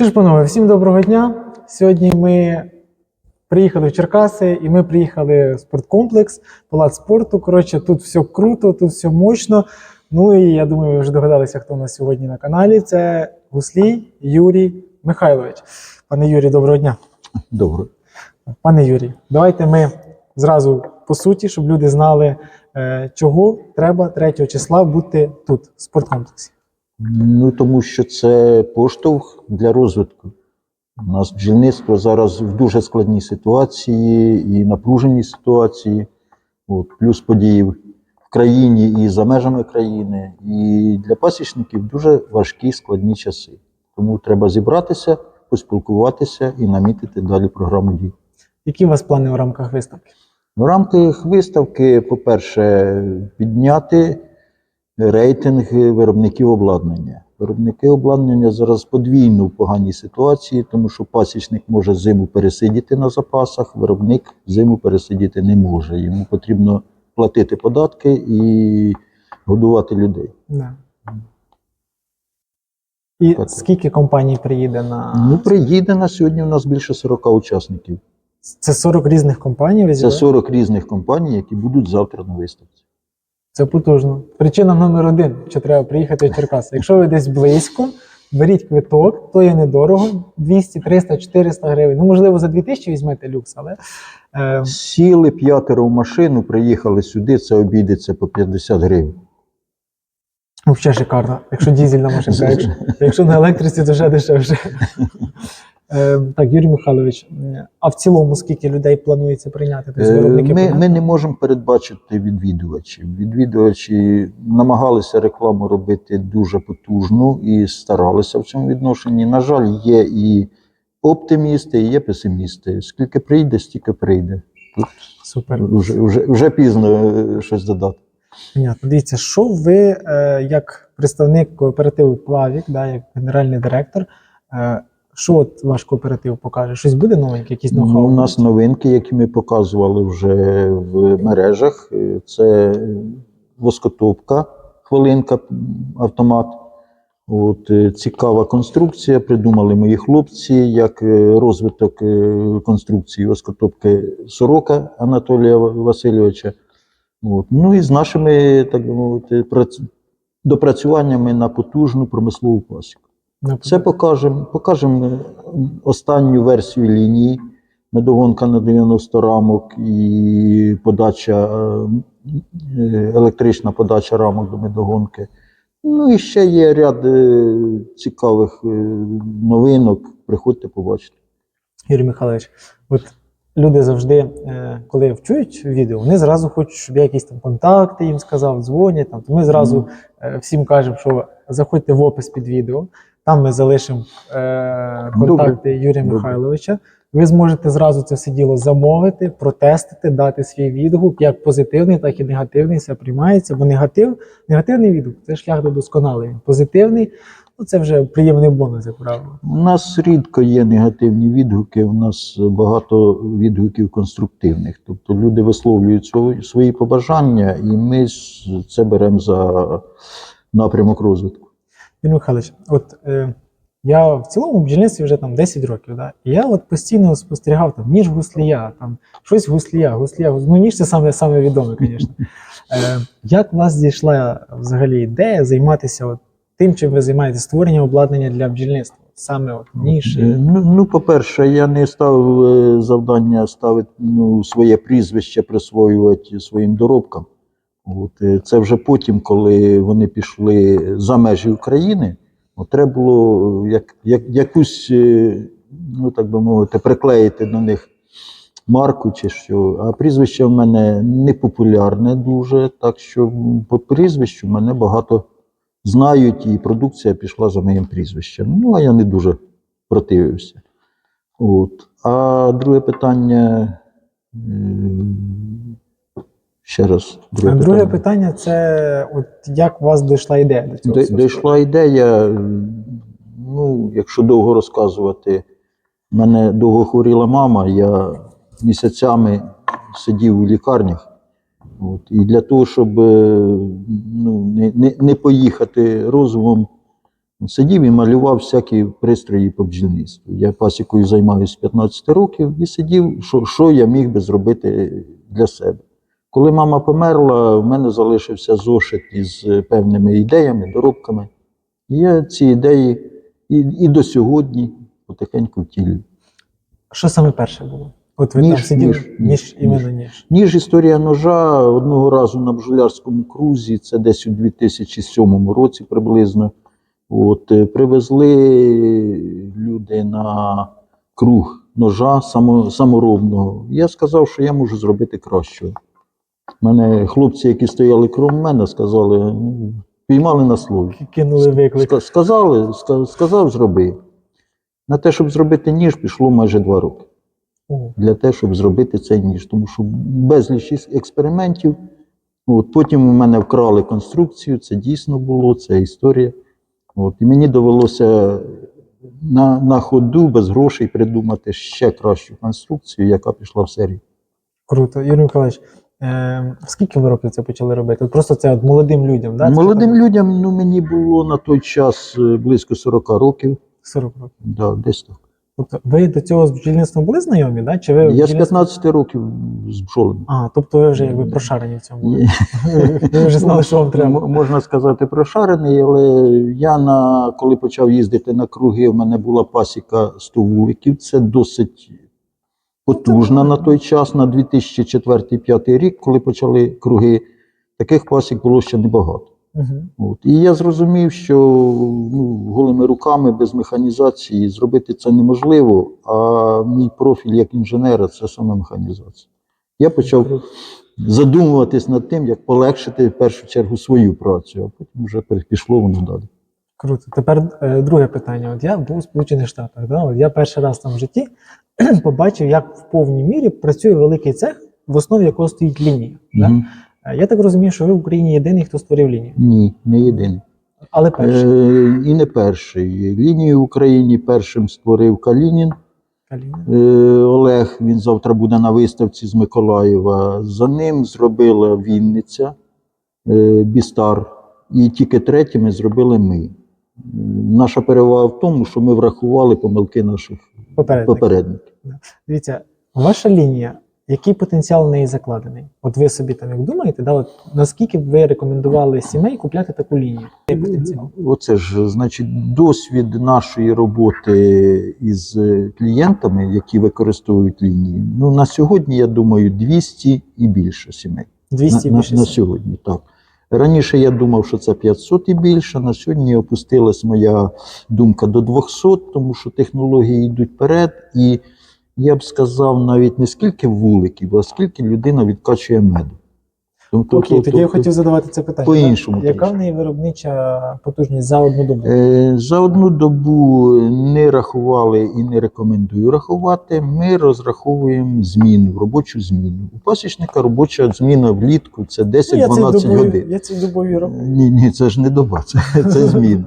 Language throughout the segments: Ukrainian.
Що ж, панове, всім доброго дня. Сьогодні ми приїхали в Черкаси і ми приїхали в спорткомплекс, палац спорту. Коротше, тут все круто, тут все мощно. Ну і я думаю, ви вже догадалися, хто у нас сьогодні на каналі. Це Гуслій Юрій Михайлович. Пане Юрій, доброго дня. Добре. Пане Юрій, давайте ми зразу по суті, щоб люди знали, е, чого треба 3 числа бути тут, в спорткомплексі. Ну тому що це поштовх для розвитку. У нас бджільництво зараз в дуже складній ситуації і напруженій ситуації. От, плюс події в країні і за межами країни. І для пасічників дуже важкі складні часи. Тому треба зібратися, поспілкуватися і намітити далі програму дій. Які у вас плани в рамках виставки? В рамках виставки, по-перше, підняти рейтинг виробників обладнання. Виробники обладнання зараз подвійно в поганій ситуації, тому що пасічник може зиму пересидіти на запасах, виробник зиму пересидіти не може. Йому потрібно платити податки і годувати людей. Да. І Так. скільки компаній приїде на Ну, приїде на сьогодні. У нас більше 40 учасників. це 40 різних компаній. Це 40 різних компаній, які будуть завтра на виставці. Це потужно. Причина номер один, що треба приїхати в Черкаси. Якщо ви десь близько, беріть квиток, то є недорого, 200, 300, 400 гривень. Ну, можливо, за 2000 візьмете люкс, але е, Сіли п'ятеро в машину, приїхали сюди, це обійдеться по 50 гривень. взагалі шикарно. Якщо дізельна машинка, якщо, якщо на електриці, то ще дешевше. Е, так, Юрій Михайлович, а в цілому скільки людей планується прийняти? Тобто Е, виробники Ми, ми не можемо передбачити відвідувачів. Відвідувачі намагалися рекламу робити дуже потужну і старалися в цьому відношенні. На жаль, є і оптимісти, і є песимісти. Скільки прийде, стільки прийде. Тут Супер. вже, вже, вже пізно е, щось додати. Понятно. Дивіться, що ви, е, як представник кооперативу Плавік, да, як генеральний директор, що от ваш кооператив покаже? Щось буде новеньке, якісь Ну, у нас новинки, які ми показували вже в мережах. Це воскотопка, хвилинка, автомат. От, е, цікава конструкція. Придумали мої хлопці, як е, розвиток е, конструкції воскотопки сорока Анатолія Васильовича. От. Ну і з нашими, так би мовити, допрацюваннями на потужну промислову пасіку. Це покажемо. Покажемо е, останню версію лінії. Медогонка на 90 рамок і подача, е, електрична подача рамок до медогонки. Ну і ще є ряд е, цікавих новинок. Приходьте побачите. Юрій Михайлович, от люди завжди, коли вчують відео, вони зразу хочуть, щоб я якісь там контакти їм сказав, дзвонять. Там. Ми зразу е, всім кажемо, що заходьте в опис під відео. Там ми залишимо е, контакти Юрія Добре. Михайловича. Ви зможете зразу це все діло замовити, протестити, дати свій відгук, як позитивний, так і негативний. Все приймається. Бо негатив, негативний відгук це шлях до досконалення. Позитивний ну це вже приємний бонус, як правило. У нас рідко є негативні відгуки, у нас багато відгуків конструктивних. Тобто люди висловлюють свої, свої побажання, і ми це беремо за напрямок розвитку. Юрій Михайлович, от е, я в цілому в бджільництві вже там 10 років, да? і я от постійно спостерігав там ніж гуслія, там щось гуслія, гуслія. Ну, ніж це саме, саме відоме, звісно. Е, як у вас зійшла взагалі ідея займатися от тим, чим ви займаєтесь, створення обладнання для бджільництва? Саме от ніж. Е, Ну, ну, по-перше, я не ставив е, завдання ставити ну, своє прізвище, присвоювати своїм доробкам. От, е, це вже потім, коли вони пішли за межі України, от, треба було е, як, як, якусь, е, ну так би мовити, приклеїти до них марку чи що. А прізвище в мене не популярне дуже, так що по прізвищу мене багато знають, і продукція пішла за моїм прізвищем. Ну, а я не дуже противився. От. А друге питання. Ще раз. А друге питання це от як у вас дійшла ідея до цього? Де- Дійшла ідея, ну, якщо довго розказувати, в мене довго хворіла мама, я місяцями сидів у лікарнях. От, і для того, щоб е, ну, не, не, не поїхати розумом, Сидів і малював всякі пристрої по бджільництву. Я пасікою займаюся з 15 років і сидів, що, що я міг би зробити для себе. Коли мама померла, в мене залишився зошит із е, певними ідеями, доробками. І я ці ідеї і, і до сьогодні потихеньку втілюю. Що саме перше було? От ви Ніж, там сиділи, ніж, ніж, ніж, іменно ніж. Ніж історія ножа одного разу на бджолярському крузі, це десь у 2007 році приблизно. От, е, привезли люди на круг ножа саморобного. Я сказав, що я можу зробити кращого. Мене хлопці, які стояли крім мене, сказали, піймали на слові. Кинули виклик. Сказали, сказав, зроби. На те, щоб зробити ніж, пішло майже два роки для того, щоб зробити цей ніж. Тому що безліч експериментів. От, потім у мене вкрали конструкцію, це дійсно було, це історія. От, і мені довелося на, на ходу без грошей придумати ще кращу конструкцію, яка пішла в серію. Круто. Юрій Миколаївич, е, скільки ви років це почали робити? От просто це от молодим людям, да? Молодим людям ну, мені було на той час е, близько 40 років. 40 років. Да, десь так. Тобто ви до цього з бджільництвом були знайомі, да? Чи ви Я з бджільництво- 15 років з бджолами. А, тобто ви вже якби прошарені в цьому. Є. Ви вже знали, що вам треба. Можна сказати, прошарений, але я на коли почав їздити на круги, в мене була пасіка 100 вуликів. Це досить потужна на той час, на 2004-2005 рік, коли почали круги. Таких пасік було ще небагато. Мгм. От. І я зрозумів, що ну, голими руками без механізації зробити це неможливо, а мій профіль як інженера це саме механізація. Я почав задумуватись над тим, як полегшити в першу чергу свою працю, а потім вже пішло воно далі. Круто. Тепер е, друге питання. От я був у Сполучених Штатах. Да? От я перший раз там в житті побачив, як в повній мірі працює великий цех, в основі якого стоїть лінія. Да? Мгм. Е, Я так розумію, що ви в Україні єдиний, хто створив лінію. Ні, не єдиний. Але перший. Е, і не перший. Лінію в Україні першим створив Калінін. Каліна. Е, Олег, він завтра буде на виставці з Миколаєва. За ним зробила Вінниця, е, Бістар. І тільки третіми зробили ми. Наша перевага в тому, що ми врахували помилки наших Попередник. попередників. Дивіться, ваша лінія, який потенціал в неї закладений? От ви собі там як думаєте, да, от наскільки б ви рекомендували сімей купляти таку лінію? Який потенціал? Оце ж, значить, досвід нашої роботи із е, клієнтами, які використовують лінії. Ну, на сьогодні, я думаю, 200 і більше сімей. 200 на, більше. на, на сімей. сьогодні, так. Раніше я думав, що це 500 і більше. На сьогодні опустилась моя думка до 200, тому що технології йдуть вперед. І я б сказав навіть не скільки вуликів, а скільки людина відкачує меду. Тобто, Окей, тоді я тобто, хотів задавати це питання. по-іншому? Яка в неї виробнича потужність за одну добу? Е, За одну добу не рахували і не рекомендую рахувати. Ми розраховуємо зміну, робочу зміну. У пасічника робоча зміна влітку це Ну, я ці 10-12 добові, годин. я ці добові рахую. Ні, ні, це ж не доба, це, це зміна.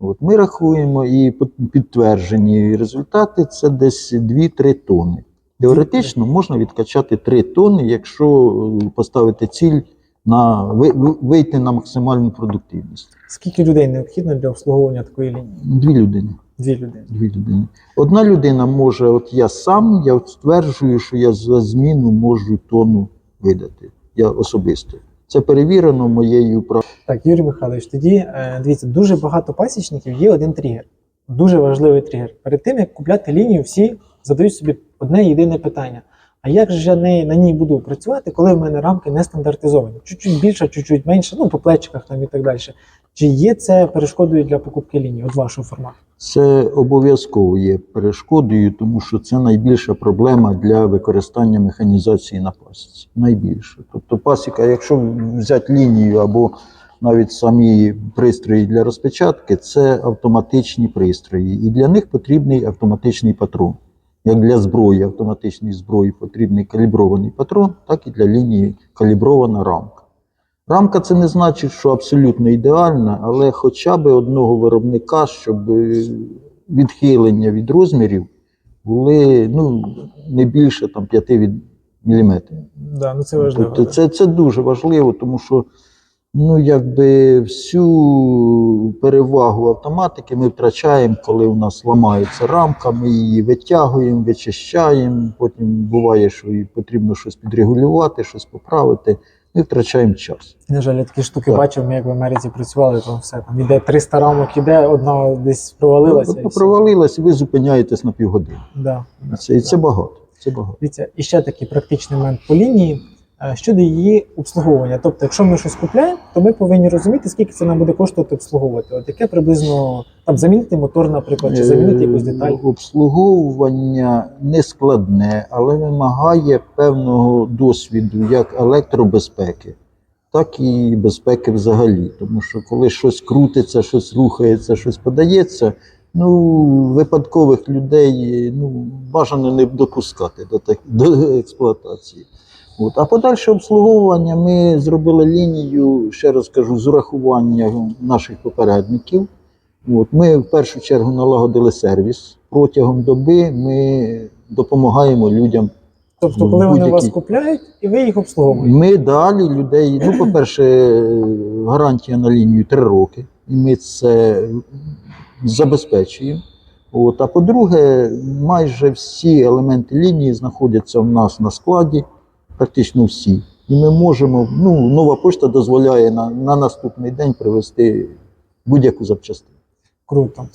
От ми рахуємо і підтверджені результати це десь 2-3 тонни. Теоретично можна відкачати 3 тонни, якщо е, поставити ціль на ви- ви- вийти на максимальну продуктивність. Скільки людей необхідно для обслуговування такої лінії? Дві людини. Дві людини. Дві людини. Одна людина може, от я сам, я стверджую, що я за зміну можу тонну видати. Я особисто. Це перевірено моєю практикою. Так, Юрій Михайлович, тоді е, дивіться, дуже багато пасічників є один тригер. Дуже важливий тригер. Перед тим як купляти лінію, всі задають собі одне єдине питання: а як же я не, на ній буду працювати, коли в мене рамки не стандартизовані? Чуть-чуть більше, чуть-чуть менше, ну по плечиках там і так далі. Чи є це перешкодою для покупки лінії от вашого формату? Це обов'язково є перешкодою, тому що це найбільша проблема для використання механізації на пасіці. Найбільше. Тобто пасіка, якщо взяти лінію або навіть самі пристрої для розпечатки, це автоматичні пристрої. І для них потрібний автоматичний патрон. Як для зброї, автоматичної зброї потрібний калібрований патрон, так і для лінії калібрована рамка. Рамка це не значить, що абсолютно ідеальна, але хоча б одного виробника, щоб відхилення від розмірів були ну, не більше там, 5 від міліметрів. Да, ну це важливо. Тобто це, це дуже важливо, тому що Ну, якби всю перевагу автоматики ми втрачаємо, коли у нас ламається рамка, ми її витягуємо, вичищаємо. Потім буває, що і потрібно щось підрегулювати, щось поправити. Ми втрачаємо час. На жаль, я такі штуки Так. бачив, ми як в Америці працювали, то все там іде 300 рамок, іде, одна десь провалилася. Ну, все. провалилась, і ви зупиняєтесь на півгодини. Да. Це, і це багато. Це багато. Дивіться, і ще такий практичний момент по лінії щодо її обслуговування. Тобто, якщо ми щось купляємо, то ми повинні розуміти, скільки це нам буде коштувати обслуговувати. От яке приблизно там замінити мотор, наприклад, чи замінити якусь деталь. Е, Обслуговування не складне, але вимагає певного досвіду як електробезпеки, так і безпеки взагалі. Тому що коли щось крутиться, щось рухається, щось подається, ну, випадкових людей ну, бажано не допускати до, так- до експлуатації. От. А подальше обслуговування ми зробили лінію, ще раз кажу, з урахуванням наших попередників. От, ми в першу чергу налагодили сервіс. Протягом доби ми допомагаємо людям. Тобто, коли вони вас купляють, і ви їх обслуговуєте. Ми далі людей. Ну, по-перше, гарантія на лінію 3 роки, і ми це забезпечуємо. От, а по-друге, майже всі елементи лінії знаходяться в нас на складі, практично всі. І ми можемо, ну, нова пошта дозволяє на, на наступний день привезти будь-яку запчастину. Круто.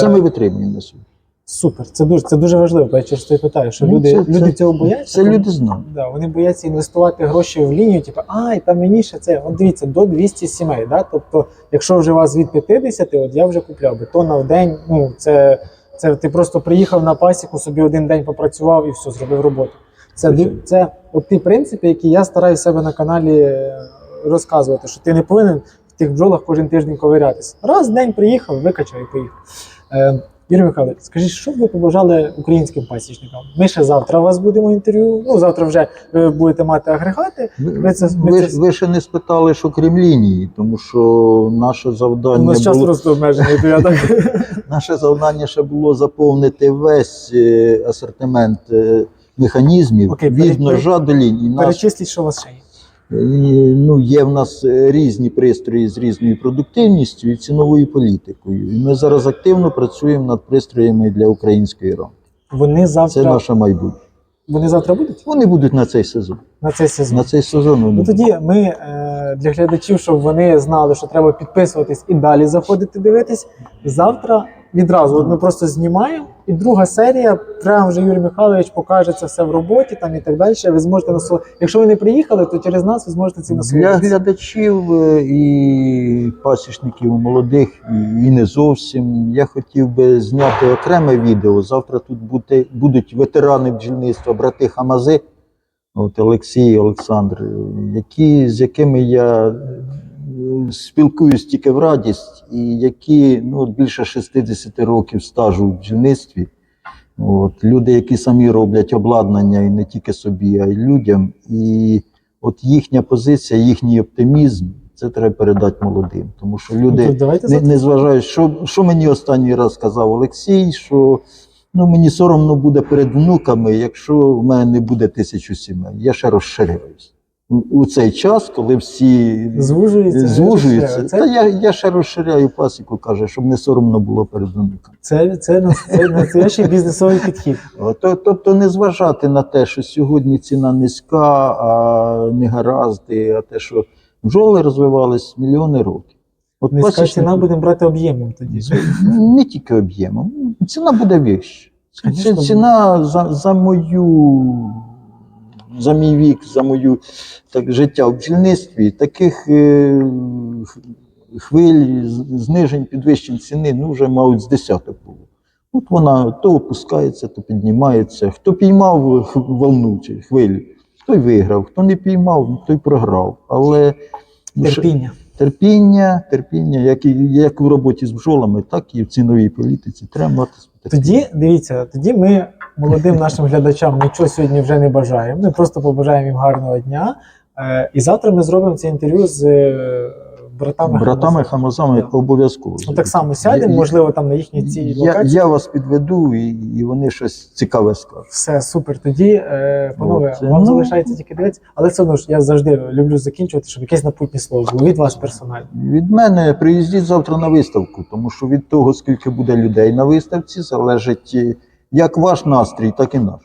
Це Е, ми витримуємо на сьогодні. Супер, це дуже це дуже важливо. Я через це питаю, що Ну, люди, це- люди цього бояться. Це тому- люди знають. Да, вони бояться інвестувати гроші в лінію, типу, ай, там мені ще це. От дивіться, до 200 сімей. Да? Тобто, якщо вже у вас від 50, от я вже купляв бетона в день. Ну, це, це ти просто приїхав на пасіку, собі один день попрацював і все, зробив роботу. Це, Звичайно. це от ті принципи, які я стараюся себе на каналі е, розказувати, що ти не повинен в тих бджолах кожен тиждень ковирятися. Раз в день приїхав, викачав і поїхав. Е, Юрій Михайлович, скажіть, що б ви побажали українським пасічникам? Ми ще завтра у вас будемо інтерв'ю. Ну завтра вже ви будете мати агрегати. Ви, Ми це- ми ви, це- ви ще не спитали, що крім лінії, тому що наше У завдання нас час було, просто обмежений, то я так. наше завдання ще було заповнити весь е, асортимент е, механізмів Окей, від пере- ножа до лінії. Перечисліть, що у вас ще є. е, ну, є в нас е, різні пристрої з різною продуктивністю і ціновою політикою. І ми зараз активно працюємо над пристроями для української рамки. Вони Це завтра, наше майбутнє. вони завтра будуть Вони будуть на цей сезон. на цей сезон. На цей сезон вони Ну тоді ми е, для глядачів, щоб вони знали, що треба підписуватись і далі заходити дивитись. Завтра відразу от ми просто знімаємо, і друга серія, прямо вже Юрій Михайлович покаже це все в роботі там і так далі. Ви зможете насол... Якщо ви не приїхали, то через нас ви зможете Для насолодитися. глядачів е, і пасічників молодих, і, не зовсім. Я хотів би зняти окреме відео. Завтра тут бути, будуть ветерани бджільництва, брати Хамази, от Олексій і Олександр, які, з якими я спілкуюсь тільки в радість, і які ну, більше 60 років стажу в бджільництві. От, люди, які самі роблять обладнання і не тільки собі, а й людям. І от їхня позиція, їхній оптимізм, це треба передати молодим. Тому що люди не, не зважають, що, що мені останній раз сказав Олексій, що ну, мені соромно буде перед внуками, якщо в мене не буде тисячу сімей. Я ще розширяюсь. У, цей час, коли всі Звужується. звужуються, Це, та я, я ще розширяю пасіку, каже, щоб не соромно було перед внуками. це, це, це настоящий бізнесовий підхід. Тобто не зважати на те, що сьогодні ціна низька, а не гаразди, а те, що бджоли розвивались мільйони років. От Низька пасічник- ціна будемо брати об'ємом тоді. не тільки об'ємом, ціна буде вища. Ціна за, за мою, за мій вік, за мою так, життя в бджільництві, таких е, хвиль, знижень, підвищень ціни, ну вже, мабуть, з десяток було. От вона то опускається, то піднімається. Хто піймав волну чи хвилю, той виграв, хто не піймав, той програв. Але Терпіння. терпіння, терпіння, як, і, як в роботі з бджолами, так і в ціновій політиці. Треба мати терпіння. Тоді дивіться, тоді ми молодим нашим глядачам нічого сьогодні вже не бажаємо. Ми просто побажаємо їм гарного дня. Е, і завтра ми зробимо це інтерв'ю з е, братами. Братами хамазами Да. обов'язково. Ну, так само сядемо, Я- можливо, там на їхній цій я, локації. я вас підведу, і, і вони щось цікаве скажуть. Все супер. Тоді, е, панове, От, вам ну. залишається тільки дивитися, але все одно ж я завжди люблю закінчувати, щоб якесь напутнє слово було від вас персонально. Від мене приїздіть завтра на виставку, тому що від того, скільки буде людей на виставці, залежить як ваш настрій, так і наш.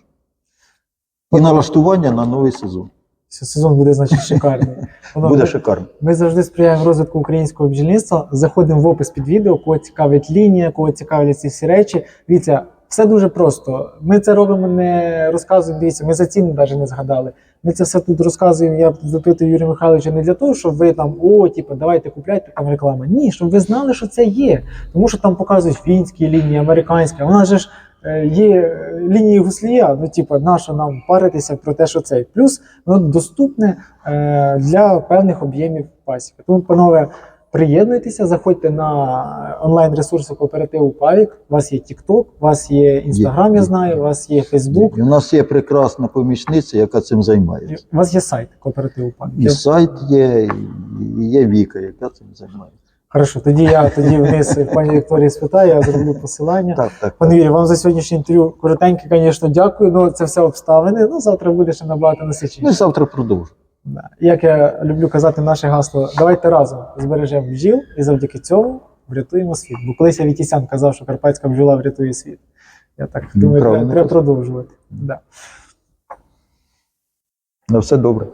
І налаштування на новий сезон. Сезон буде, значить, шикарний. Буде шикарно. Ми завжди сприяємо розвитку українського бджільництва. Заходимо в опис під відео, кого цікавить лінія, кого цікавлять ці всі речі. Дивіться, все дуже просто. Ми це робимо, не розказуємо. Дивіться, ми за ціну навіть не згадали. Ми це все тут розказуємо. Я запитую Юрія Михайловича не для того, щоб ви там о, типу, давайте купляйте там реклама. Ні, щоб ви знали, що це є. Тому що там показують фінські лінії, американські. А у нас же ж є е, лінії гуслія. Ну, типу, нащо нам паритися про те, що це. Плюс воно доступне е, для певних об'ємів пасіки. Тому, панове, приєднуйтеся, заходьте на онлайн-ресурси кооперативу Павік. У вас є TikTok, у вас є Instagram, я знаю, у вас є Facebook, І у нас є прекрасна помічниця, яка цим займається. у вас є сайт кооперативу Павік. І сайт є, і є Віка, яка цим займається. Хорошо, тоді я тоді вниз пані Вікторії спитаю, я зроблю посилання. Так, так. Пане Юрій, вам за сьогоднішнє інтерв'ю коротеньке, звісно, дякую. Ну це все обставини. Ну завтра буде ще набагато насиченіше. Ми завтра продовжимо. Да. Як я люблю казати наше гасло, давайте разом збережемо бджіл і завдяки цьому врятуємо світ. Бо колись я Вітісян казав, що карпатська бджола врятує світ. Я так Ну, думаю, треба, правильно треба продовжувати. Да. На все добре.